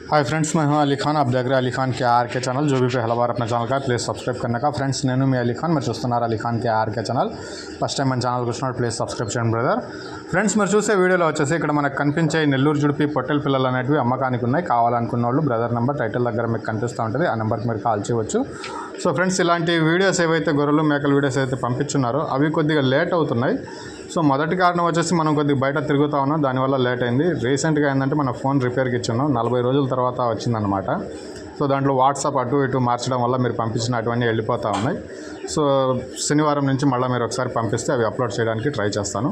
Hi friends मैं हूं अली खान आप देख रहे हैं अली खान के आर के चैनल जो भी पहला बार अपने ఛానల్ का ప్లీజ్ సబ్స్క్రైబ్ करने का ఫ్రెండ్స్ నేను మీ అలీ ఖాన్ మీరు చూస్తున్నారు Ali Khan K RK channel first time మన ఛానల్కి వచ్చినప్పుడు ప్లీజ్ సబ్స్క్రైబ్ చేయండి బ్రదర్ ఫ్రెండ్స్ మీరు చూసే వీడియోలో వచ్చేసి ఇక్కడ మనకు కనిపించే ఈ నెల్లూరు జుడిపి పొట్టెల పిల్లలు అనేటివి అమ్మకానికి ఉన్నాయి కావాలనుకున్న వాళ్ళు బ్రదర్ నెంబర్ టైటిల్ దగ్గర మీకు కనిపిస్తూ ఉంటుంది ఆ నెంబర్కి మీరు కాల్ చేయవచ్చు సో ఫ్రెండ్స్ ఇలాంటి వీడియోస్ ఏవైతే గొర్రెలు మేకల వీడియోస్ అయితే పంపించున్నారో అవి కొద్దిగా లేట్ అవుతున్నాయి సో మొదటి కారణం వచ్చేసి మనం కొద్దిగా బయట తిరుగుతా ఉన్నాం. దానివల్ల లేట్ అయింది. రీసెంట్గా ఏంటంటే మన ఫోన్ రిపేర్కి ఇచ్చున్నాం. నలభై రోజుల తర్వాత వచ్చిందనమాట సో దాంట్లో వాట్సాప్ అటు ఇటు మార్చడం వల్ల మీరు పంపించిన అటువన్నీ వెళ్ళిపోతూ ఉన్నాయి. సో శనివారం నుంచి మళ్ళీ మీరు ఒకసారి పంపిస్తే అవి అప్లోడ్ చేయడానికి ట్రై చేస్తాను.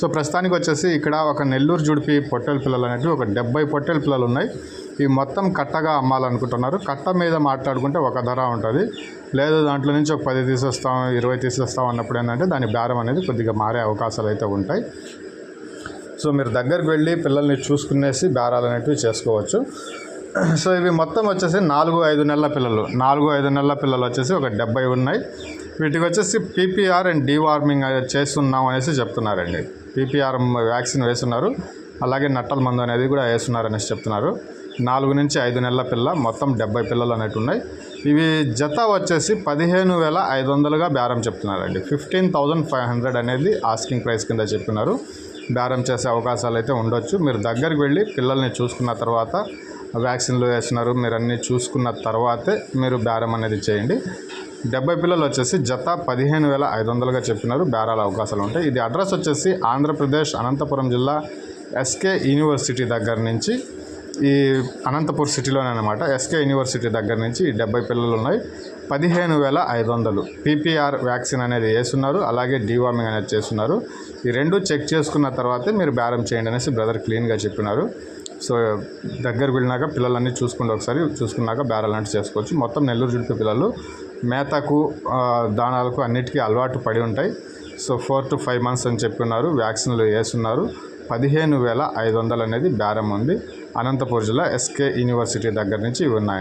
సో ప్రస్తుతానికి వచ్చేసి ఇక్కడ ఒక నెల్లూరు జుడిపి పొట్టెల పిల్లలు అనేవి ఒక డెబ్బై పొట్టెల పిల్లలు ఉన్నాయి. ఈ మొత్తం కట్టగా అమ్మాలనుకుంటున్నారు. కట్ట మీద మాట్లాడుకుంటే ఒక ధర ఉంటుంది. లేదు దాంట్లో నుంచి ఒక పది తీసేస్తాం ఇరవై తీసేస్తాం అన్నప్పుడు ఏంటంటే దాని బేరం అనేది కొద్దిగా మారే అవకాశాలు అయితే ఉంటాయి. సో మీరు దగ్గరికి వెళ్ళి పిల్లల్ని చూసుకునేసి బేరాలు అనేటివి చేసుకోవచ్చు. సో ఇవి మొత్తం వచ్చేసి నాలుగు ఐదు నెలల పిల్లలు. నాలుగు ఐదు నెలల పిల్లలు వచ్చేసి ఒక డెబ్బై ఉన్నాయి. వీటికి వచ్చేసి పీపీఆర్ అండ్ డీవార్మింగ్ చేస్తున్నాం అనేసి చెప్తున్నారండి. పీపీఆర్ వ్యాక్సిన్ వేస్తున్నారు. అలాగే నట్టల మందు అనేది కూడా వేస్తున్నారనేసి చెప్తున్నారు. నాలుగు నుంచి ఐదు నెలల పిల్ల మొత్తం డెబ్బై పిల్లలు అనేవి ఉన్నాయి. ఇవి జత వచ్చేసి పదిహేను వేల ఐదు వందలుగా బేరం చెప్తున్నారండి. ఫిఫ్టీన్ థౌజండ్ ఫైవ్ హండ్రెడ్ అనేది ఆస్కింగ్ ప్రైస్ కింద చెప్తున్నారు బేరం చేసే అవకాశాలు అయితే ఉండొచ్చు. మీరు దగ్గరికి వెళ్ళి పిల్లల్ని చూసుకున్న తర్వాత వ్యాక్సిన్లు వేస్తున్నారు మీరు అన్నీ చూసుకున్న తర్వాతే మీరు బేరం అనేది చేయండి. డెబ్బై పిల్లలు వచ్చేసి జత పదిహేను వేల ఐదు వందలుగా చెప్పినారు. బేరాల అవకాశాలు ఉంటాయి. ఇది అడ్రస్ వచ్చేసి ఆంధ్రప్రదేశ్ అనంతపురం జిల్లా ఎస్కే యూనివర్సిటీ దగ్గర నుంచి ఈ అనంతపూర్ సిటీలోనే అనమాట ఎస్కే యూనివర్సిటీ దగ్గర నుంచి ఈ డెబ్బై పిల్లలు ఉన్నాయి. పదిహేను వేల ఐదు వందలు. పీపీఆర్ వ్యాక్సిన్ అనేది వేస్తున్నారు. అలాగే డీవార్మింగ్ అనేది చేస్తున్నారు. ఈ రెండు చెక్ చేసుకున్న తర్వాతే మీరు బేరం చేయండి అనేసి బ్రదర్ క్లీన్గా చెప్పినారు. సో దగ్గరకు వెళ్ళినాక పిల్లలన్నీ చూసుకుంటే ఒకసారి చూసుకున్నాక బేరాలు అంటే చేసుకోవచ్చు. మొత్తం నెల్లూరు జుట్టు పిల్లలు మేతకు దానాలకు అన్నిటికీ అలవాటు పడి ఉంటాయి. So four to five months అని చెప్పున్నారు వ్యాక్సిన్లు వేస్తున్నారు. పదిహేను వేల ఐదు వందలు అనేది బేరం ఉంది. అనంతపూర్ జిల్లా ఎస్కే యూనివర్సిటీ దగ్గర నుంచి ఇవి ఉన్నాయి.